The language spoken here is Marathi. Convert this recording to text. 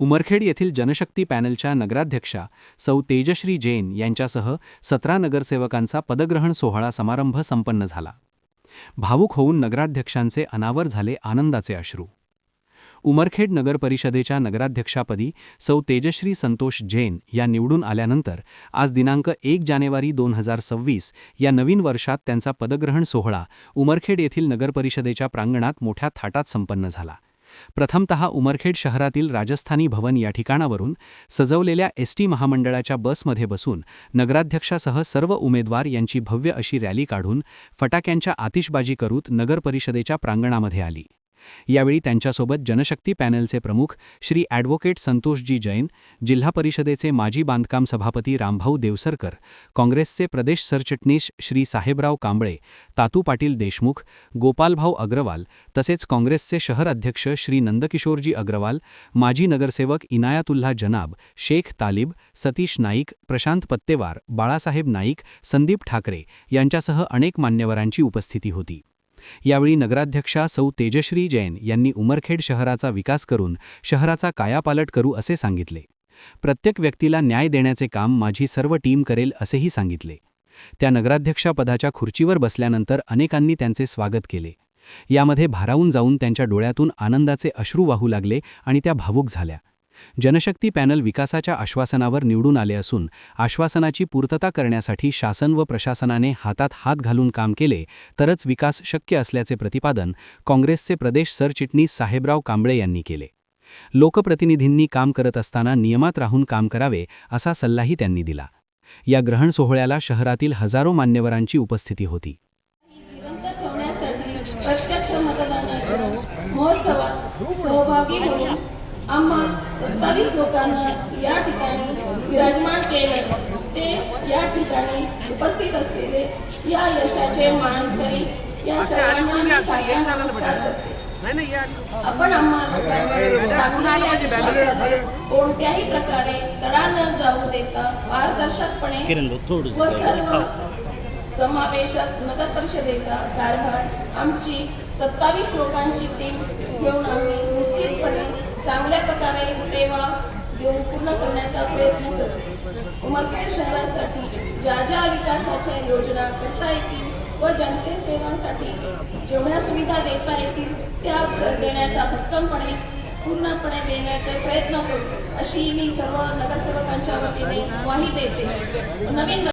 उमरखेड येथील जनशक्ती पॅनलच्या नगराध्यक्षा सौ तेजश्री जैन यांच्यासह सतरा नगरसेवकांचा पदग्रहण सोहळा समारंभ संपन्न झाला. भावूक होऊन नगराध्यक्षांचे अनावर झाले आनंदाचे अश्रू. उमरखेड नगर परिषदेच्या नगराध्यक्षापदी सौ तेजश्री संतोष जैन या निवडून आल्यानंतर आज दिनांक एक जानेवारी दोन हजार सव्वीस या नवीन वर्षात त्यांचा पदग्रहण सोहळा उमरखेड येथील नगरपरिषदेच्या प्रांगणात मोठ्या थाटात संपन्न झाला. प्रथमतः उमरखेड शहरातील राजस्थानी भवन या ठिकाणावरून सजवलेल्या एस टी महामंडळाच्या बसमध्ये बसून नगराध्यक्षासह सर्व उमेदवार यांची भव्य अशी रॅली काढून फटाक्यांच्या आतिषबाजी करूत नगरपरिषदेच्या प्रांगणामध्ये आली. यावेळी त्यांच्यासोबत जनशक्ती पॅनलचे प्रमुख श्री ॲडव्होकेट संतोषजी जैन जिल्हा परिषदेचे माजी बांधकाम सभापती रामभाऊ देवसरकर काँग्रेसचे प्रदेश सरचिटणीस श्री साहेबराव कांबळे तातू पाटील देशमुख गोपालभाऊ अग्रवाल तसेच काँग्रेसचे शहर अध्यक्ष श्री नंदकिशोरजी अग्रवाल माजी नगरसेवक इनायातुल्ला जनाब शेख तालिब सतीश नाईक प्रशांत पत्तेवार बाळासाहेब नाईक संदीप ठाकरे यांच्यासह अनेक मान्यवरांची उपस्थिती होती. यावेळी नगराध्यक्षा सौ तेजश्री जैन यांनी उमरखेड शहराचा विकास करून शहराचा कायापालट करू असे सांगितले. प्रत्येक व्यक्तीला न्याय देण्याचे काम माझी सर्व टीम करेल असेही सांगितले. त्या नगराध्यक्षापदाच्या खुर्चीवर बसल्यानंतर अनेकांनी त्यांचे स्वागत केले. यामध्ये भारावून जाऊन त्यांच्या डोळ्यातून आनंदाचे अश्रू वाहू लागले आणि त्या भावूक झाल्या. जनशक्ती पॅनल विकासाच्या आश्वासनावर निवडून आले असून आश्वासनाची पूर्तता करण्यासाठी शासन व प्रशासनाने हातात हात घालून काम केले तरच विकास शक्य असल्याचे प्रतिपादन काँग्रेसचे प्रदेश सरचिटणीस साहेबराव कांबळे यांनी केले. लोकप्रतिनिधींनी काम करत असताना नियमात राहून काम करावे असा सल्लाही त्यांनी दिला. या ग्रहण सोहळ्याला शहरातील हजारो मान्यवरांची उपस्थिती होती. प्रत्यक्ष मतदानाच्या महोत्सवात सहभागी होऊन आम्हा सत्तावीस लोकांना या ठिकाणी विराजमान केलं. ते या ठिकाणी उपस्थित असलेले या यशाचे मानकरी या सर्वांना साष्टांग नमस्कार करते. आपण सांगणाऱ्या कोणत्याही प्रकारे तडा न जाऊ देता पारदर्शकपणे व सर्व समावेशक नगर परिषदेचा कारभार आमची सत्तावीस लोकांची टीम घेऊन आम्ही प्रकारे सेवा देऊन पूर्ण करण्याचा प्रयत्न करतो. उमरखेड शहरासाठी ज्या ज्या विकासाच्या योजना करता येतील व जनतेसेवांसाठी जेवढ्या सुविधा देता येतील त्या देण्याचा भक्कमपणे पूर्णपणे देण्याचे प्रयत्न करू अशी मी सर्व नगरसेवकांच्या वतीने ग्वाही देते. नवीन